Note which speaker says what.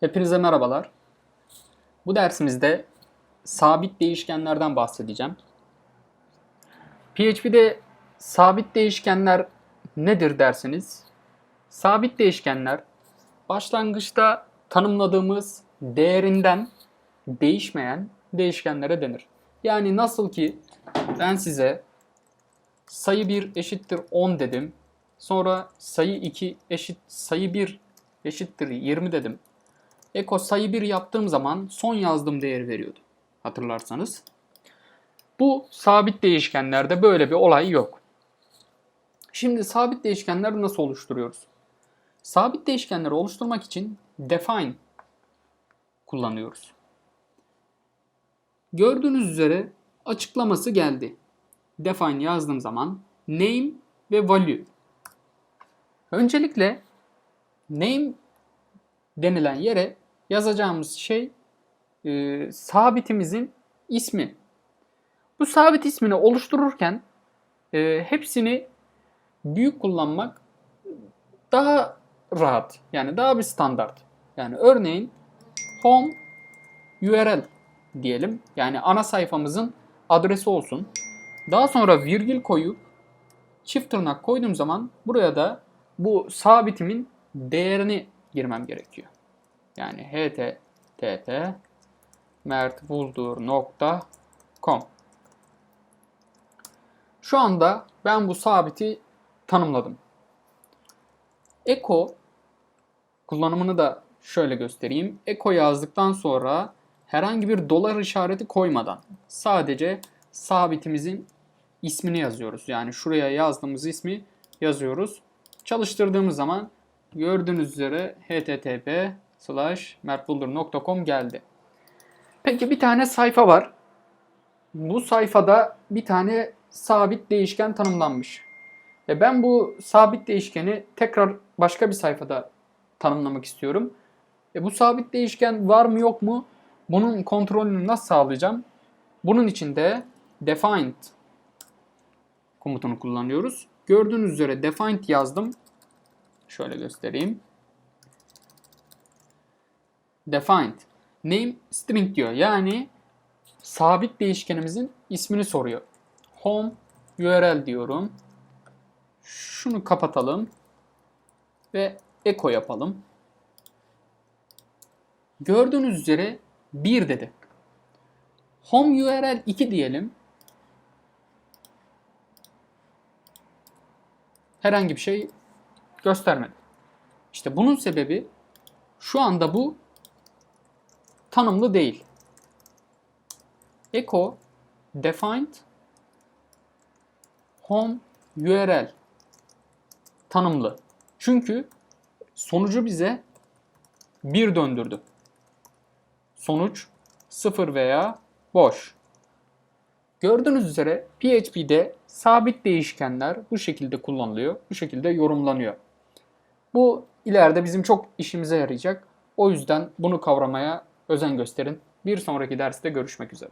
Speaker 1: Hepinize merhabalar. Bu dersimizde sabit değişkenlerden bahsedeceğim. PHP'de sabit değişkenler nedir derseniz, sabit değişkenler başlangıçta tanımladığımız değerinden değişmeyen değişkenlere denir. Yani nasıl ki ben size sayı 1 eşittir 10 dedim. Sonra sayı 2 eşit sayı 1 eşittir 20 dedim. Eko sayı 1 yaptığım zaman son yazdığım değeri veriyordu. Hatırlarsanız. Bu sabit değişkenlerde böyle bir olay yok. Şimdi sabit değişkenleri nasıl oluşturuyoruz? Sabit değişkenleri oluşturmak için define kullanıyoruz. Gördüğünüz üzere açıklaması geldi. Define yazdığım zaman name ve value. Öncelikle name denilen yere yazacağımız şey e, sabitimizin ismi. Bu sabit ismini oluştururken e, hepsini büyük kullanmak daha rahat. Yani daha bir standart. Yani örneğin home URL diyelim. Yani ana sayfamızın adresi olsun. Daha sonra virgül koyup çift tırnak koyduğum zaman buraya da bu sabitimin değerini girmem gerekiyor. Yani http mertbuldur.com Şu anda ben bu sabiti tanımladım. Eko kullanımını da şöyle göstereyim. Eko yazdıktan sonra herhangi bir dolar işareti koymadan sadece sabitimizin ismini yazıyoruz. Yani şuraya yazdığımız ismi yazıyoruz. Çalıştırdığımız zaman gördüğünüz üzere http slash mertbuldur.com geldi. Peki bir tane sayfa var. Bu sayfada bir tane sabit değişken tanımlanmış. E ben bu sabit değişkeni tekrar başka bir sayfada tanımlamak istiyorum. E bu sabit değişken var mı yok mu? Bunun kontrolünü nasıl sağlayacağım? Bunun için de defined komutunu kullanıyoruz. Gördüğünüz üzere defined yazdım. Şöyle göstereyim. Defined. Name string diyor. Yani sabit değişkenimizin ismini soruyor. Home URL diyorum. Şunu kapatalım. Ve echo yapalım. Gördüğünüz üzere 1 dedi. Home URL 2 diyelim. Herhangi bir şey göstermedi. İşte bunun sebebi şu anda bu tanımlı değil. Echo defined home URL tanımlı. Çünkü sonucu bize 1 döndürdü. Sonuç 0 veya boş. Gördüğünüz üzere PHP'de sabit değişkenler bu şekilde kullanılıyor, bu şekilde yorumlanıyor. Bu ileride bizim çok işimize yarayacak. O yüzden bunu kavramaya özen gösterin. Bir sonraki derste görüşmek üzere.